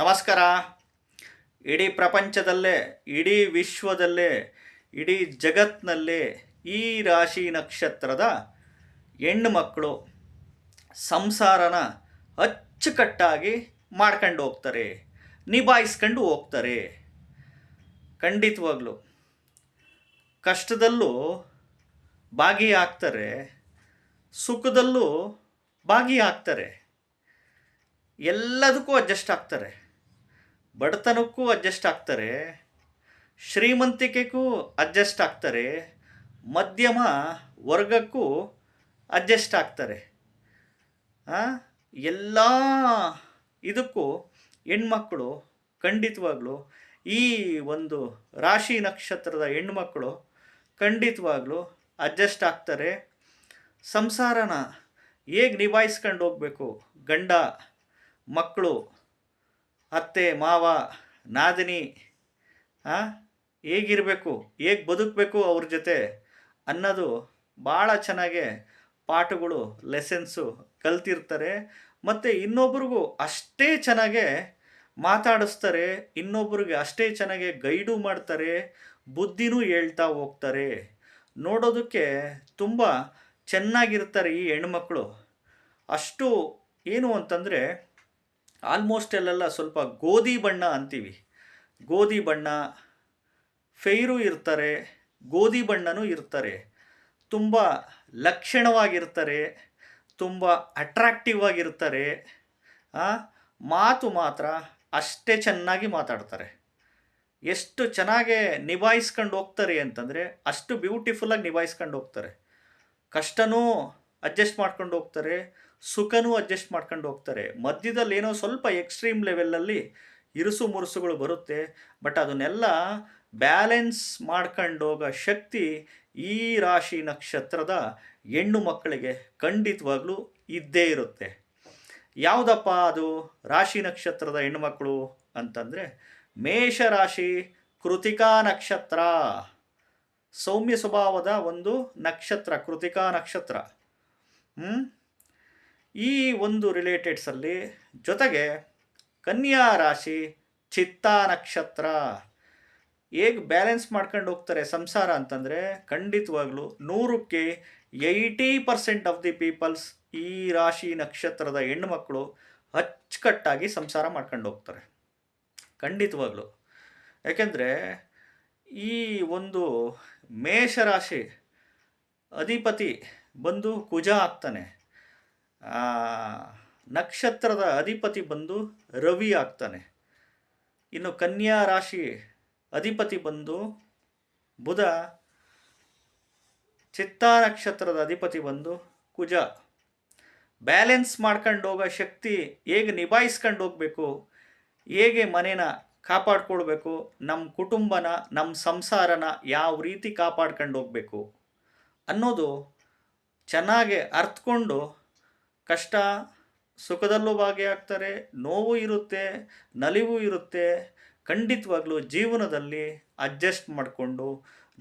ನಮಸ್ಕಾರ. ಇಡೀ ಪ್ರಪಂಚದಲ್ಲೇ, ಇಡೀ ವಿಶ್ವದಲ್ಲೇ, ಇಡೀ ಜಗತ್ತಿನಲ್ಲೇ ಈ ರಾಶಿ ನಕ್ಷತ್ರದ ಹೆಣ್ಣು ಮಕ್ಕಳು ಸಂಸಾರನ ಅಚ್ಚುಕಟ್ಟಾಗಿ ಮಾಡ್ಕೊಂಡು ಹೋಗ್ತಾರೆ, ನಿಭಾಯಿಸ್ಕೊಂಡು ಹೋಗ್ತಾರೆ. ಖಂಡಿತವಾಗ್ಲು. ಕಷ್ಟದಲ್ಲೂ ಭಾಗಿಯಾಗ್ತಾರೆ, ಸುಖದಲ್ಲೂ ಭಾಗಿಯಾಗ್ತಾರೆ. ಎಲ್ಲದಕ್ಕೂ ಅಡ್ಜಸ್ಟ್ ಆಗ್ತಾರೆ. ಬಡತನಕ್ಕೂ ಅಡ್ಜಸ್ಟ್ ಆಗ್ತಾರೆ, ಶ್ರೀಮಂತಿಕೆಗೂ ಅಡ್ಜಸ್ಟ್ ಆಗ್ತಾರೆ, ಮಧ್ಯಮ ವರ್ಗಕ್ಕೂ ಅಡ್ಜಸ್ಟ್ ಆಗ್ತಾರೆ. ಎಲ್ಲ ಇದಕ್ಕೂ ಹೆಣ್ಮಕ್ಕಳು ಖಂಡಿತವಾಗ್ಲೂ ಈ ಒಂದು ರಾಶಿ ನಕ್ಷತ್ರದ ಹೆಣ್ಮಕ್ಕಳು ಖಂಡಿತವಾಗ್ಲೂ ಅಡ್ಜಸ್ಟ್ ಆಗ್ತಾರೆ. ಸಂಸಾರನ ಹೇಗೆ ನಿಭಾಯಿಸ್ಕೊಂಡು ಹೋಗಬೇಕು ಗಂಡ ಮಕ್ಕಳು ಅತ್ತೆ, ಮಾವ, ನಾದಿನಿ ಹೇಗಿರಬೇಕು, ಹೇಗೆ ಬದುಕಬೇಕು ಅವ್ರ ಜೊತೆ ಅನ್ನೋದು ಭಾಳ ಚೆನ್ನಾಗೆ ಪಾಠಗಳು ಲೆಸನ್ಸು ಕಲ್ತಿರ್ತಾರೆ. ಮತ್ತು ಇನ್ನೊಬ್ರಿಗೂ ಅಷ್ಟೇ ಚೆನ್ನಾಗೆ ಮಾತಾಡಿಸ್ತಾರೆ, ಇನ್ನೊಬ್ರಿಗೆ ಅಷ್ಟೇ ಚೆನ್ನಾಗೆ ಗೈಡು ಮಾಡ್ತಾರೆ, ಬುದ್ಧಿನೂ ಹೇಳ್ತಾ ಹೋಗ್ತಾರೆ. ನೋಡೋದಕ್ಕೆ ತುಂಬ ಚೆನ್ನಾಗಿರ್ತಾರೆ ಈ ಹೆಣ್ಮಕ್ಳು ಅಷ್ಟು ಏನು ಅಂತಂದರೆ ಆಲ್ಮೋಸ್ಟ್ ಅಲ್ಲೆಲ್ಲ ಸ್ವಲ್ಪ ಗೋಧಿ ಬಣ್ಣ ಅಂತೀವಿ. ಗೋಧಿ ಬಣ್ಣ, ಫೇರು ಇರ್ತಾರೆ, ಗೋಧಿ ಬಣ್ಣನೂ ಇರ್ತಾರೆ. ತುಂಬ ಲಕ್ಷಣವಾಗಿರ್ತಾರೆ, ತುಂಬ ಅಟ್ರಾಕ್ಟಿವ್ ಆಗಿರ್ತಾರೆ ಮಾತು ಮಾತ್ರ ಅಷ್ಟೇ ಚೆನ್ನಾಗಿ ಮಾತಾಡ್ತಾರೆ. ಎಷ್ಟು ಚೆನ್ನಾಗೆ ನಿಭಾಯಿಸ್ಕೊಂಡು ಹೋಗ್ತಾರೆ ಅಂತಂದರೆ ಅಷ್ಟು ಬ್ಯೂಟಿಫುಲ್ಲಾಗಿ ನಿಭಾಯಿಸ್ಕೊಂಡು ಹೋಗ್ತಾರೆ. ಕಷ್ಟನೂ ಅಡ್ಜಸ್ಟ್ ಮಾಡ್ಕೊಂಡು ಹೋಗ್ತಾರೆ ಸುಖನೂ ಅಡ್ಜಸ್ಟ್ ಮಾಡ್ಕೊಂಡು ಹೋಗ್ತಾರೆ. ಮಧ್ಯದಲ್ಲಿ ಏನೋ ಸ್ವಲ್ಪ ಎಕ್ಸ್ಟ್ರೀಮ್ ಲೆವೆಲಲ್ಲಿ ಇರುಸು ಮುರುಸುಗಳು ಬರುತ್ತೆ ಬಟ್ ಅದನ್ನೆಲ್ಲ ಬ್ಯಾಲೆನ್ಸ್ ಮಾಡ್ಕೊಂಡು ಹೋಗೋ ಶಕ್ತಿ ಈ ರಾಶಿ ನಕ್ಷತ್ರದ ಹೆಣ್ಣು ಮಕ್ಕಳಿಗೆ ಖಂಡಿತವಾಗ್ಲೂ ಇದ್ದೇ ಇರುತ್ತೆ. ಯಾವುದಪ್ಪ ಅದು? ರಾಶಿ ನಕ್ಷತ್ರದ ಹೆಣ್ಣುಮಕ್ಕಳು ಅಂತಂದರೆ ಮೇಷರಾಶಿ ಕೃತಿಕಾ ನಕ್ಷತ್ರ. ಸೌಮ್ಯ ಸ್ವಭಾವದ ಒಂದು ನಕ್ಷತ್ರ, ಕೃತಿಕಾ ನಕ್ಷತ್ರ. ಹ್ಞೂ ಈ ಒಂದು ರಿಲೇಟೆಡ್ಸಲ್ಲಿ ಜೊತೆಗೆ ಕನ್ಯಾ ರಾಶಿ, ಚಿತ್ತಾ ನಕ್ಷತ್ರ, ಹೇಗೆ ಬ್ಯಾಲೆನ್ಸ್ ಮಾಡ್ಕೊಂಡು ಹೋಗ್ತಾರೆ ಸಂಸಾರ ಅಂತಂದರೆ ಖಂಡಿತವಾಗ್ಲೂ ನೂರಕ್ಕೆ eighty percent of the peoples ಈ ರಾಶಿ ನಕ್ಷತ್ರದ ಹೆಣ್ಣುಮಕ್ಕಳು ಅಚ್ಚುಕಟ್ಟಾಗಿ ಸಂಸಾರ ಮಾಡ್ಕೊಂಡು ಹೋಗ್ತಾರೆ. ಖಂಡಿತವಾಗ್ಲು. ಯಾಕೆಂದರೆ ಈ ಒಂದು ಮೇಷರಾಶಿ ಅಧಿಪತಿ ಬಂದು ಕುಜ ಆಗ್ತಾನೆ. ನಕ್ಷತ್ರದ ಅಧಿಪತಿ ಬಂದು ರವಿ ಆಗ್ತಾನೆ. ಇನ್ನು ಕನ್ಯಾ ರಾಶಿ ಅಧಿಪತಿ ಬಂದು ಬುಧ, ಚಿತ್ತಾ ನಕ್ಷತ್ರದ ಅಧಿಪತಿ ಬಂದು ಕುಜ. ಬ್ಯಾಲೆನ್ಸ್ ಮಾಡ್ಕೊಂಡು ಹೋಗೋ ಶಕ್ತಿ ಹೇಗೆ ನಿಭಾಯಿಸ್ಕೊಂಡು ಹೋಗಬೇಕು, ಹೇಗೆ ಮನೇನ ಕಾಪಾಡ್ಕೊಳ್ಬೇಕು ನಮ್ಮ ಕುಟುಂಬನ ನಮ್ಮ ಸಂಸಾರನ ಯಾವ ರೀತಿ ಕಾಪಾಡ್ಕೊಂಡು ಹೋಗಬೇಕು ಅನ್ನೋದು ಚೆನ್ನಾಗಿ ಅರ್ಥಕೊಂಡು ಕಷ್ಟ ಸುಖದಲ್ಲೂ ಭಾಗಿಯಾಗ್ತಾರೆ, ನೋವು ಇರುತ್ತೆ, ನಲಿವು ಇರುತ್ತೆ. ಖಂಡಿತವಾಗ್ಲೂ ಜೀವನದಲ್ಲಿ ಅಡ್ಜಸ್ಟ್ ಮಾಡಿಕೊಂಡು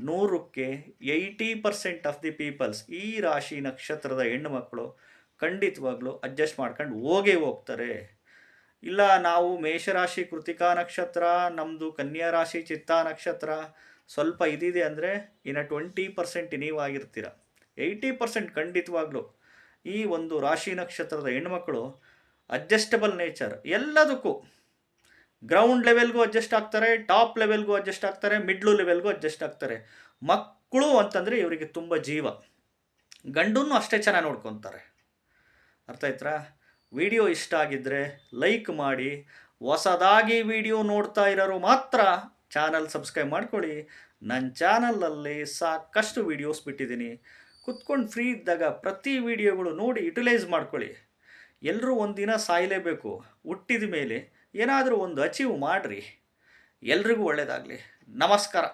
ನೂರಕ್ಕೆ eighty percent of the peoples ಈ ರಾಶಿ ನಕ್ಷತ್ರದ ಹೆಣ್ಣು ಮಕ್ಕಳು ಖಂಡಿತವಾಗ್ಲೂ ಅಡ್ಜಸ್ಟ್ ಮಾಡ್ಕೊಂಡು ಹೋಗೇ ಹೋಗ್ತಾರೆ. ಇಲ್ಲ, ನಾವು ಮೇಷರಾಶಿ ಕೃತಿಕಾ ನಕ್ಷತ್ರ ನಮ್ಮದು ಕನ್ಯಾ ರಾಶಿ ಚಿತ್ತಾ ನಕ್ಷತ್ರ ಸ್ವಲ್ಪ ಇದಿದೆ ಅಂದರೆ ಇನ್ನು ಟ್ವೆಂಟಿ ಪರ್ಸೆಂಟ್ ನೀವಾಗಿರ್ತೀರ ಏಯ್ಟಿ ಪರ್ಸೆಂಟ್ ಖಂಡಿತವಾಗ್ಲೂ ಈ ಒಂದು ರಾಶಿ ನಕ್ಷತ್ರದ ಹೆಣ್ಮಕ್ಳು ಅಡ್ಜಸ್ಟಬಲ್ ನೇಚರ್ ಎಲ್ಲದಕ್ಕೂ ಗ್ರೌಂಡ್ ಲೆವೆಲ್ಗೂ ಅಡ್ಜಸ್ಟ್ ಆಗ್ತಾರೆ ಟಾಪ್ ಲೆವೆಲ್ಗೂ ಅಡ್ಜಸ್ಟ್ ಆಗ್ತಾರೆ ಮಿಡ್ಲು ಲೆವೆಲ್ಗೂ ಅಡ್ಜಸ್ಟ್ ಆಗ್ತಾರೆ. ಮಕ್ಕಳು ಅಂತಂದರೆ ಇವರಿಗೆ ತುಂಬ ಜೀವ. ಗಂಡನ್ನು ಅಷ್ಟೇ ಚೆನ್ನಾಗಿ ನೋಡ್ಕೊತಾರೆ. ಅರ್ಥ ವಿಡಿಯೋ ಇಷ್ಟ ಆಗಿದ್ದರೆ ಲೈಕ್ ಮಾಡಿ, ಹೊಸದಾಗಿ ವಿಡಿಯೋ ನೋಡ್ತಾ ಇರೋರು ಮಾತ್ರ ಚಾನಲ್ ಸಬ್ಸ್ಕ್ರೈಬ್ ಮಾಡ್ಕೊಳ್ಳಿ. ನನ್ನ ಚಾನಲಲ್ಲಿ ಸಾಕಷ್ಟು ವೀಡಿಯೋಸ್ ಬಿಟ್ಟಿದ್ದೀನಿ. ಕುತ್ಕೊಂಡು ಫ್ರೀ ಇದ್ದಾಗ ಪ್ರತಿ ವಿಡಿಯೋಗಳು ನೋಡಿ ಯುಟಿಲೈಸ್ ಮಾಡ್ಕೊಳ್ಳಿ. ಎಲ್ಲರೂ ಒಂದಿನ ಸಾಯಲೇಬೇಕು. ಹುಟ್ಟಿದ ಮೇಲೆ ಏನಾದರೂ ಒಂದು ಅಚೀವ್ ಮಾಡಿರಿ. ಎಲ್ರಿಗೂ ಒಳ್ಳೆಯದಾಗಲಿ ನಮಸ್ಕಾರ.